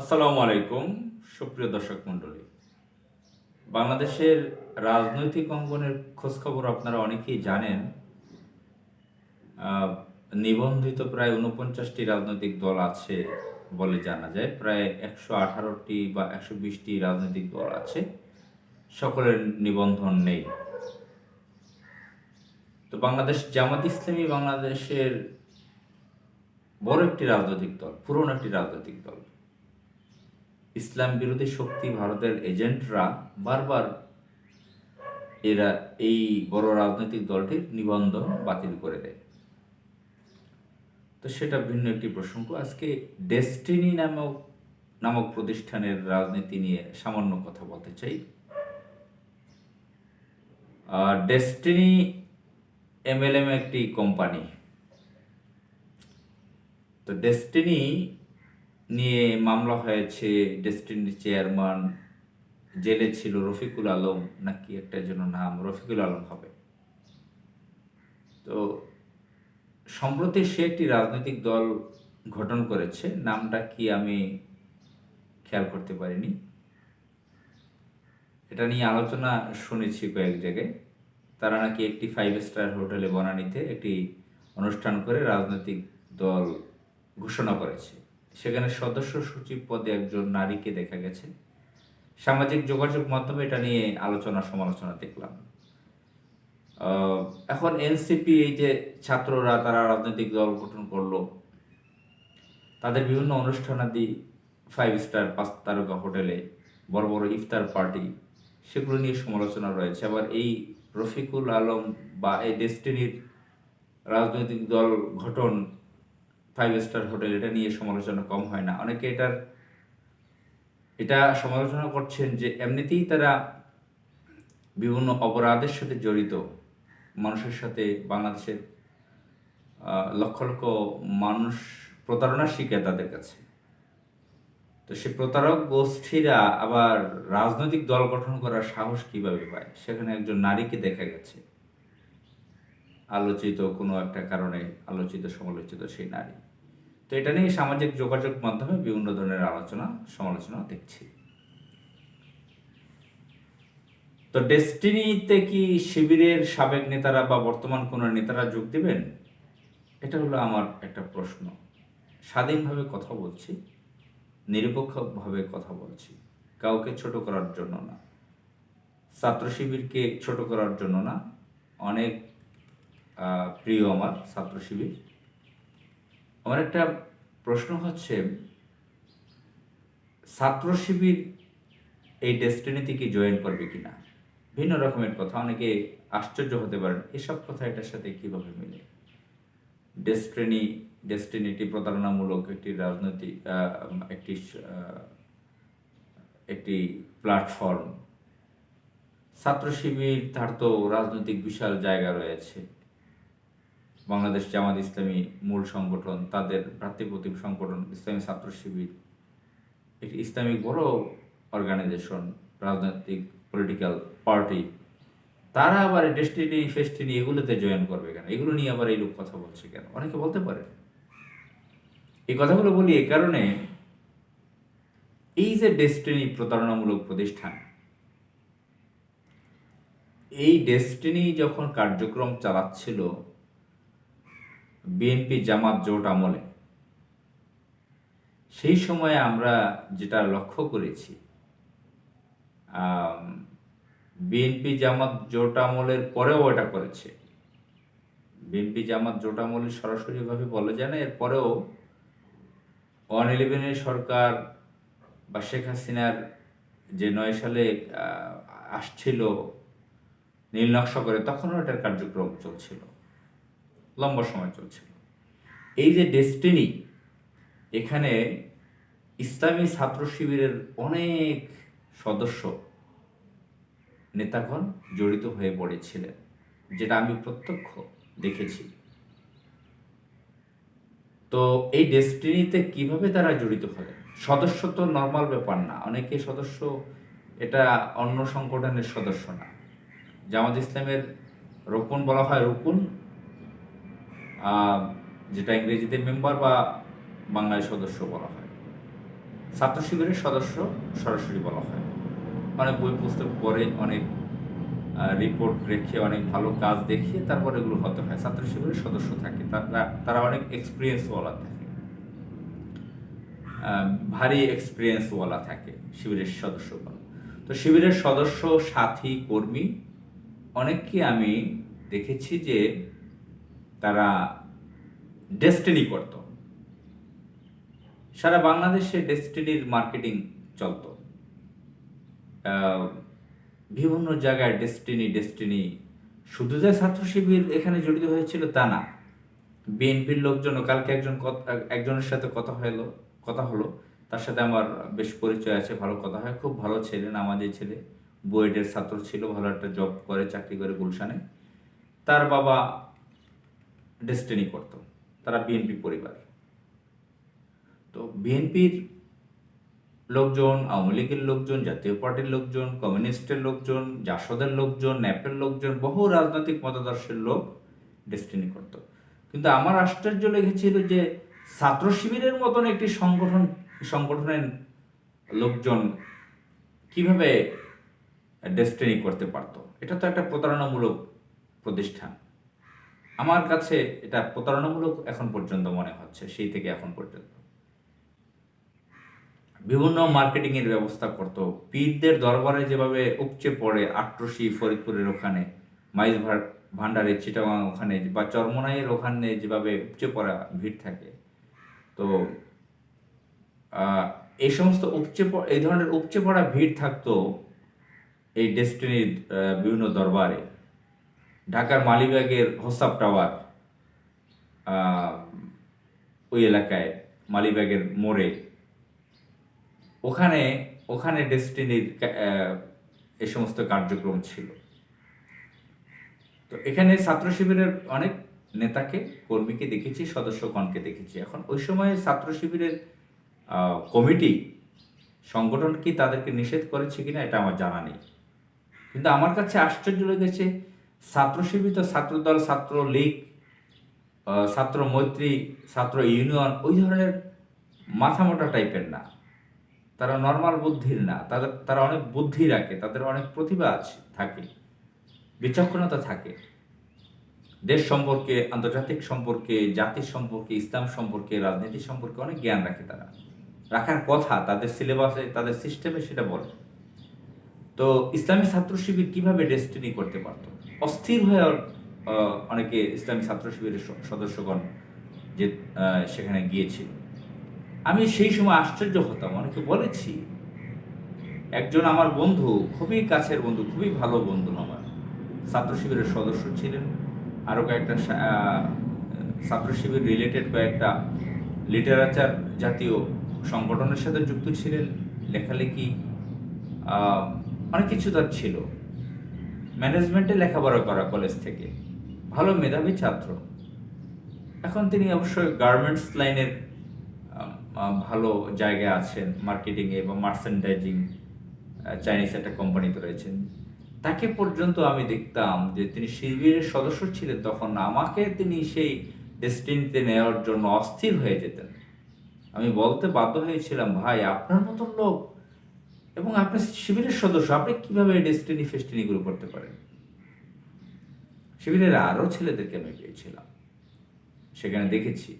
আসসালামু আলাইকুম, সুপ্রিয় দর্শক মণ্ডলী। বাংলাদেশের রাজনৈতিক অঙ্গনের খোঁজখবর আপনারা অনেকেই জানেন নিবন্ধিত প্রায় উনপঞ্চাশটি রাজনৈতিক দল আছে বলে জানা যায়। প্রায় একশো আঠারোটি বা একশো বিশটি রাজনৈতিক দল আছে, সকলের নিবন্ধন নেই। তো বাংলাদেশ, জামাত ইসলামী বাংলাদেশের বড় একটি রাজনৈতিক দল, পুরনো একটি রাজনৈতিক দল। ইসলাম বিরোধী শক্তি ভারতের এজেন্টরা বারবার এরা এই বড় রাজনৈতিক দলটির নিবন্ধন বাতিল করে দেয়। তো সেটা ভিন্ন একটি প্রসঙ্গ। আজকে ডেস্টিনি নামক নামক প্রতিষ্ঠানের রাজনীতি নিয়ে সামান্য কথা বলতে চাই। ডেস্টিনি এমএলএম একটি কোম্পানি তো ডেস্টিনি নিয়ে মামলা হয়েছে ডেস্টিনির চেয়ারম্যান জেলে ছিল রফিকুল আলম, নাকি একটা যেন নাম, রফিকুল আলম হবে। তো সম্প্রতি সে একটি রাজনৈতিক দল গঠন করেছে, নামটা কি আমি খেয়াল করতে পারিনি। এটা নিয়ে আলোচনা শুনেছি কয়েক জায়গায়। তারা নাকি একটি ফাইভ স্টার হোটেলে বনানীতে একটি অনুষ্ঠান করে রাজনৈতিক দল ঘোষণা করেছে। সেখানে সদস্য সচিব পদে একজন নারীকে দেখা গেছে। সামাজিক যোগাযোগ মাধ্যমে এটা নিয়ে আলোচনা সমালোচনা দেখলাম। এখন এনসিপি এই যে ছাত্ররা তারা রাজনৈতিক দল গঠন করল, তাদের বিভিন্ন অনুষ্ঠানাদি ফাইভ স্টার পাঁচ তারকা হোটেলে বড় বড় ইফতার পার্টি সেগুলো নিয়ে সমালোচনা রয়েছে। আবার এই রফিকুল আলম বা এই ডেস্টিনির রাজনৈতিক দল গঠন ফাইভ স্টার হোটেল এটা নিয়ে সমালোচনা কম হয় না। অনেকে এটার, এটা সমালোচনা করছেন যে এমনিতেই তারা বিভিন্ন অপরাধের সাথে জড়িত। মানুষের সাথে বাংলাদেশের লক্ষ লক্ষ মানুষ প্রতারণার শিকার তাদের কাছে। তো সে প্রতারক গোষ্ঠীরা আবার রাজনৈতিক দল গঠন করার সাহস কীভাবে পায়? সেখানে একজন নারীকে দেখা গেছে। আলোচিত কোনো একটা কারণে আলোচিত, সমালোচিত সেই নারী। তো এটা নিয়ে সামাজিক যোগাযোগ মাধ্যমে বিভিন্ন ধরনের আলোচনা, সমালোচনা দেখছি। তো ডেস্টিনিতে কি শিবিরের সাবেক নেতারা বা বর্তমান কোনো নেতারা যোগ দেবেন? এটা হলো আমার একটা প্রশ্ন। স্বাধীনভাবে কথা বলছি, নিরপেক্ষভাবে কথা বলছি, কাউকে ছোট করার জন্য না। ছাত্র শিবিরকে ছোট করার জন্য না। অনেক প্রিয় আমার ছাত্র শিবির। আমার একটা প্রশ্ন হচ্ছে, ছাত্র শিবির এই ডেস্টিনিতে কি জয়েন করবে কিনা? ভিন্ন রকমের কথা, অনেকে আশ্চর্য হতে পারেন, এসব কথা এটার সাথে কীভাবে মিলে? ডেস্টিনি ডেস্টিনিটি প্রতারণামূলক একটি রাজনৈতিক একটি একটি প্ল্যাটফর্ম ছাত্র শিবির, তার তো রাজনৈতিক বিশাল জায়গা রয়েছে। বাংলাদেশ জামাত ইসলামী মূল সংগঠন, তাদের ভ্রাতৃপ্রতিম সংগঠন, ইসলামী ছাত্র শিবির, একটি ইসলামিক বড় অর্গানাইজেশন রাজনৈতিক পলিটিক্যাল পার্টি তারা আবার ডেস্টিনি ফেস্টিনি এগুলোতে জয়েন করবে কেন? এগুলো নিয়ে আবার এই লোক কথা বলছে কেন? অনেকে বলতে পারে। এই কথাগুলো বলি এ কারণে এই যে ডেস্টিনি প্রতারণামূলক প্রতিষ্ঠান, এই ডেস্টিনি যখন কার্যক্রম চালাচ্ছিল বিএনপি জামাত জোট আমলে। সেই সময়ে আমরা যেটা লক্ষ্য করেছি বিএনপি জামাত জোট আমলের পরেও এটা করেছে। বিএনপি জামাত জোট আমলে সরাসরিভাবে বলা যায় না এরপরেও ওয়ান ইলেভেনের সরকার বা শেখ হাসিনার যে নয় সালে আসছিল নীল নকশা করে, তখনও এটার কার্যক্রম চলছিল। লম্বা সময় চলছিল। এই যে ডেস্টিনি এখানে ইসলামী ছাত্র শিবিরের অনেক সদস্য নেতাগণ জড়িত হয়ে পড়েছিলেন, যেটা আমি প্রত্যক্ষ দেখেছি। তো এই ডেস্টিনিতে কীভাবে তারা জড়িত হলেন? সদস্য তো নর্মাল ব্যাপার না, অনেকে সদস্য এটা অন্য সংগঠনের সদস্য না। জামাত ইসলামের রোপণ বলা হয় রোপণ যেটা ইংরেজিতে মেম্বার বা বাংলায় সদস্য বলা হয়। ছাত্র শিবিরের সদস্য সরাসরি বলা হয়। অনেক বই, পুস্তক পড়ে অনেক রিপোর্ট রেখে অনেক ভালো কাজ দেখিয়ে তারপর এগুলো হতে হয়। ছাত্র শিবিরের সদস্য থাকে। তারা তারা অনেক এক্সপিরিয়েন্স বলা থাকে। ভারী এক্সপিরিয়েন্স বলা থাকে শিবিরের সদস্যগণ তো শিবিরের সদস্য, সাথী, কর্মী অনেককে আমি দেখেছি যে তারা ডেস্টিনি করত। সারা বাংলাদেশে ডেস্টিনির মার্কেটিং চলতো। বিভিন্ন জায়গায় ডেস্টিনি ডেস্টিনি শুধু যে ছাত্র শিবির এখানে জড়িত হয়েছিল তা না। বিএনপির লোকজন কালকে একজন একজনের সাথে কথা হলো কথা হলো। তার সাথে আমার বেশ পরিচয় আছে, ভালো কথা হয়। খুব ভালো ছেলে, নামাজি ছেলে। বুয়েটের ছাত্র ছিল, ভালো একটা জব করে, চাকরি করে গুলশানে। তার বাবা ডেস্টিনি করত, তারা বিএনপি পরিবার। তো বিএনপির লোকজন, আওয়ামী লীগের লোকজন, জাতীয় পার্টির লোকজন, কমিউনিস্টের লোকজন, জাসদের লোকজন, ন্যাপের লোকজন, বহু রাজনৈতিক মতাদর্শের লোক ডেস্টিনি করত। কিন্তু আমার আশ্চর্য লেগেছিল যে ছাত্র শিবিরের মতন একটি সংগঠন, সংগঠনের লোকজন কীভাবে ডেস্টিনি করতে পারত? এটা তো একটা প্রতারণামূলক প্রতিষ্ঠান। আমার কাছে এটা প্রতারণামূলক এখন পর্যন্ত মনে হচ্ছে, সেই থেকে এখন পর্যন্ত। বিভিন্ন মার্কেটিং এর ব্যবস্থা করত। পীরদের দরবারে যেভাবে উপচে পড়ে আট্রসি ফরিদপুরের ওখানে মাইজ ভান্ডারে চিটাগাং ওখানে, বা চরমনাইয়ের ওখানে যেভাবে উপচে পড়া ভিড় থাকে। তো এই সমস্ত উপচে এই ধরনের উপচে পড়া ভিড় থাকতো এই ডেস্টিনির বিভিন্ন দরবারে। ঢাকার মালিবাগের হোসাব টাওয়ার ওই এলাকায়, মালিবাগের মোড়ে। ওখানে ওখানে ডেস্টিনির এ সমস্ত কার্যক্রম ছিল। তো এখানে ছাত্র শিবিরের অনেক নেতাকে, কর্মীকে দেখেছি, সদস্যগণকে দেখেছি। এখন ওই সময় ছাত্র শিবিরের কমিটি, সংগঠন কি তাদেরকে নিষেধ করেছে কিনা, এটা আমার জানা নেই। কিন্তু আমার কাছে আশ্চর্য লেগেছে ছাত্র শিবির তো ছাত্রদল ছাত্র লীগ ছাত্র মৈত্রী, ছাত্র ইউনিয়ন, ওই ধরনের মাথামোটা টাইপের না। তারা নর্মাল বুদ্ধির না। তাদের, তারা অনেক বুদ্ধি রাখে, তাদের অনেক প্রতিভা আছে, থাকে, বিচক্ষণতা থাকে। দেশ সম্পর্কে, আন্তর্জাতিক সম্পর্কে, জাতির সম্পর্কে, ইসলাম সম্পর্কে, রাজনীতি সম্পর্কে অনেক জ্ঞান রাখে তারা। রাখার কথা, তাদের সিলেবাসে, তাদের সিস্টেমে সেটা বলে। তো ইসলামী ছাত্র শিবির কীভাবে ডেস্টিনি করতে পারত? অস্থির হয়ে অনেকে ইসলামী ছাত্র শিবিরের সদস্যগণ যে সেখানে গিয়েছিল। আমি সেই সময় আশ্চর্য হতাম। অনেকে বলেছি, একজন আমার বন্ধু, খুবই কাছের বন্ধু, খুবই ভালো বন্ধু আমার, ছাত্র শিবিরের সদস্য ছিলেন। আরও কয়েকটা ছাত্র শিবির রিলেটেড কয়েকটা লিটারেচার জাতীয় সংগঠনের সাথে যুক্ত ছিলেন, লেখালেখি অনেক কিছু তার ছিল। ম্যানেজমেন্টে লেখাপড়া করা কলেজ থেকে। ভালো মেধাবী ছাত্র। এখন তিনি অবশ্যই গার্মেন্টস লাইনের ভালো জায়গায় আছেন মার্কেটিংয়ে এবং মার্চেন্ডাইজিং চাইনিজ একটা কোম্পানিতে রয়েছেন। তাকে পর্যন্ত আমি দেখতাম যে তিনি শিবিরের সদস্য ছিলেন তখন আমাকে তিনি সেই ডেস্টিনিতে নেওয়ার জন্য অস্থির হয়ে যেতেন। আমি বলতে বাধ্য হয়েছিলাম, ভাই, আপনার মতন লোক এবং আপনার শিবিরের সদস্য, আপনি কীভাবে ডেস্টিনি ফেস্টিনিগুলো করতে পারেন? শিবিরের আরও ছেলেদেরকে আমি পেয়েছিলাম। সেখানে দেখেছি।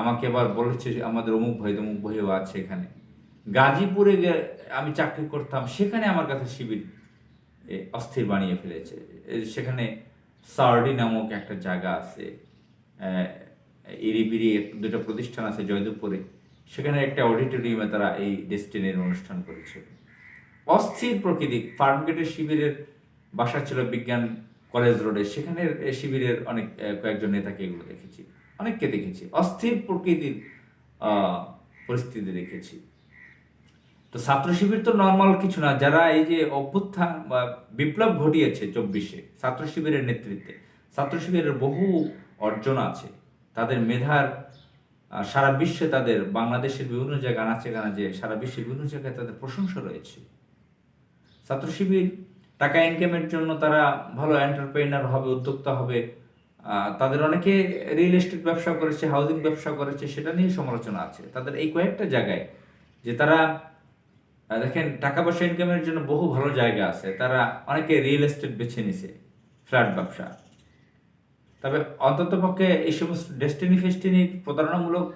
আমাকে আবার বলেছে আমাদের অমুক ভাই, তমুক ভাইও আছে এখানে। গাজীপুরে আমি চাকরি করতাম, সেখানে আমার কাছে শিবির অস্থির বানিয়ে ফেলেছে। সেখানে সার্ডি নামক একটা জায়গা আছে ইরিবিরি দুটো প্রতিষ্ঠান আছে জয়দেবপুরে সেখানে একটা অডিটোরিয়ামে তারা এই ডেস্টিনির অনুষ্ঠান করেছিল। অস্থির প্রকৃতি, ফার্মগেটের শিবিরের বাসা ছিল বিজ্ঞান কলেজ রোডে সেখানে এ, শিবিরের অনেক কয়েকজন নেতাকে এগুলো দেখেছি, অনেককে দেখেছি। অস্থির প্রকৃতির পরিস্থিতি দেখেছি। তো ছাত্র শিবির তো নর্মাল কিছু না, যারা এই যে অভ্যুত্থান বা বিপ্লব ঘটিয়েছে চব্বিশে, ছাত্র শিবিরের নেতৃত্বে, ছাত্র শিবিরের বহু অর্জন আছে, তাদের মেধার সারা বিশ্বে তাদের, বাংলাদেশের বিভিন্ন জায়গায় আনাচে গানাচে সারা বিশ্বের বিভিন্ন জায়গায় তাদের প্রশংসা রয়েছে। ছাত্র শিবির, টাকা ইনকামের জন্য তারা ভালো এন্টারপ্রেনার হবে, উদ্যোক্তা হবে। তাদের অনেকে রিয়েল এস্টেট ব্যবসা করেছে হাউজিং ব্যবসা করেছে, সেটা নিয়ে সমালোচনা আছে। তাদের এই কয়েকটা জায়গায় যে তারা দেখেন টাকা পয়সা ইনকামের জন্য বহু ভালো জায়গা আছে। তারা অনেকে রিয়েল এস্টেট বেছে নিছে ফ্ল্যাট ব্যবসা। তবে অন্তত পক্ষে এই সমস্ত ডেস্টিনি ফেস্টিনি প্রতারণামূলক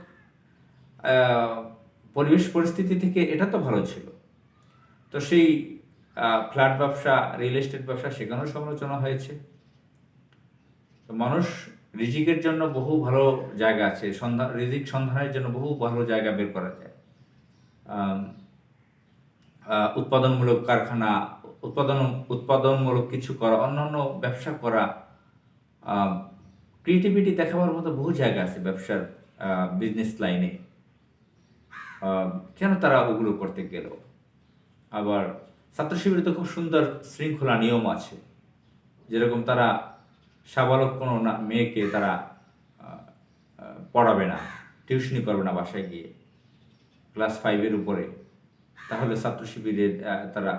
পরিবেশ পরিস্থিতি থেকে এটা তো ভালো ছিল। তো সেই ফ্ল্যাট ব্যবসা রিয়েল এস্টেট ব্যবসা সেখানেও সমালোচনা হয়েছে। তো মানুষ রিজিকের জন্য বহু ভালো জায়গা আছে সন্ধান রিজিক সন্ধানের জন্য বহু ভালো জায়গা বের করা যায়। উৎপাদনমূলক কারখানা, উৎপাদন, উৎপাদনমূলক কিছু করা, অন্যান্য ব্যবসা করা ক্রিয়েটিভিটি দেখাবার মতো বহু জায়গা আছে ব্যবসার বিজনেস লাইনে কেন তারা ওগুলো করতে গেল? আবার ছাত্র শিবিরে তো খুব সুন্দর শৃঙ্খলা নিয়ম আছে। যেরকম তারা সাবালক কোনো না, মেয়েকে তারা পড়াবে না, টিউশনি করবে না বাসায় গিয়ে, ক্লাস ফাইভের উপরে। তাহলে ছাত্র শিবিরের তারা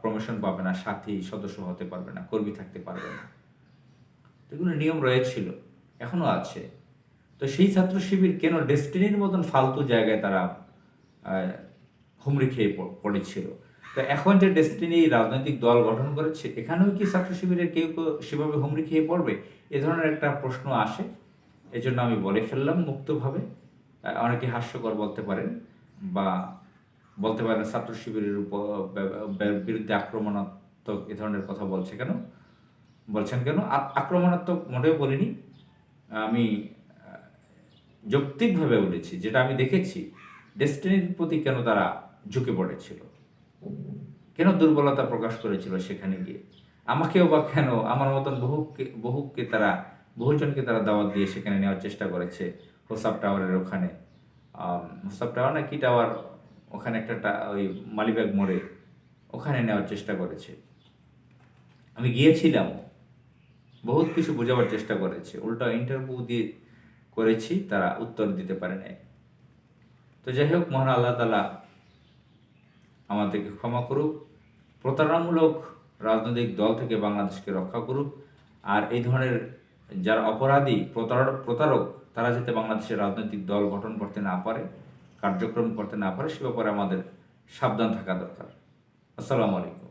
প্রমোশন পাবে না, সাথী সদস্য হতে পারবে না, কর্মী থাকতে পারবে না। এগুলো নিয়ম রয়েছিল। এখনও আছে। তো সেই ছাত্র শিবির কেন ডেস্টিনির মতন ফালতু জায়গায় তারা হুমড়ি খেয়ে পড়েছিল? তো এখন যে ডেস্টিনি রাজনৈতিক দল গঠন করেছে, এখানেও কি ছাত্র শিবিরের কেউ কেউ সেভাবে হুমড়ি খেয়ে পড়বে? এ ধরনের একটা প্রশ্ন আসে। এজন্য আমি বলে ফেললাম মুক্তভাবে। অনেকে হাস্যকর বলতে পারেন বা বলতে পারেন ছাত্র শিবিরের উপর বিরুদ্ধে আক্রমণাত্মক এ ধরনের কথা বলছে কেন? বলছেন কেন? আক্রমণাত্মক মোটেও বলিনি। আমি যৌক্তিকভাবে বলেছি, যেটা আমি দেখেছি, ডেস্টিনির প্রতি কেন তারা ঝুঁকে পড়েছিল? কেন দুর্বলতা প্রকাশ করেছিল সেখানে গিয়ে? আমাকেও বা কেন, আমার মতন বহুকে বহুকে তারা, বহুজনকে তারা দাওয়াত দিয়ে সেখানে নেওয়ার চেষ্টা করেছে হোসাব টাওয়ারের ওখানে। হোসাব টাওয়ার না কি টাওয়ার? ওখানে একটা ওই মালিবাগ মোড়ে ওখানে নেওয়ার চেষ্টা করেছে। আমি গিয়েছিলাম বহুত কিছু বোঝাবার চেষ্টা করেছে। উল্টা ইন্টারভিউ দিয়ে করেছি, তারা উত্তর দিতে পারে নাই। তো যাই হোক, মহান আল্লাহ তালা আমাদেরকে ক্ষমা করুক, প্রতারণামূলক রাজনৈতিক দল থেকে বাংলাদেশকে রক্ষা করুক, আর এই ধরনের যারা অপরাধী প্রতারক প্রতারক, তারা যাতে বাংলাদেশের রাজনৈতিক দল গঠন করতে না পারে, কার্যক্রম করতে না পারে, সে ব্যাপারে আমাদের সাবধান থাকা দরকার। আসসালামু আলাইকুম।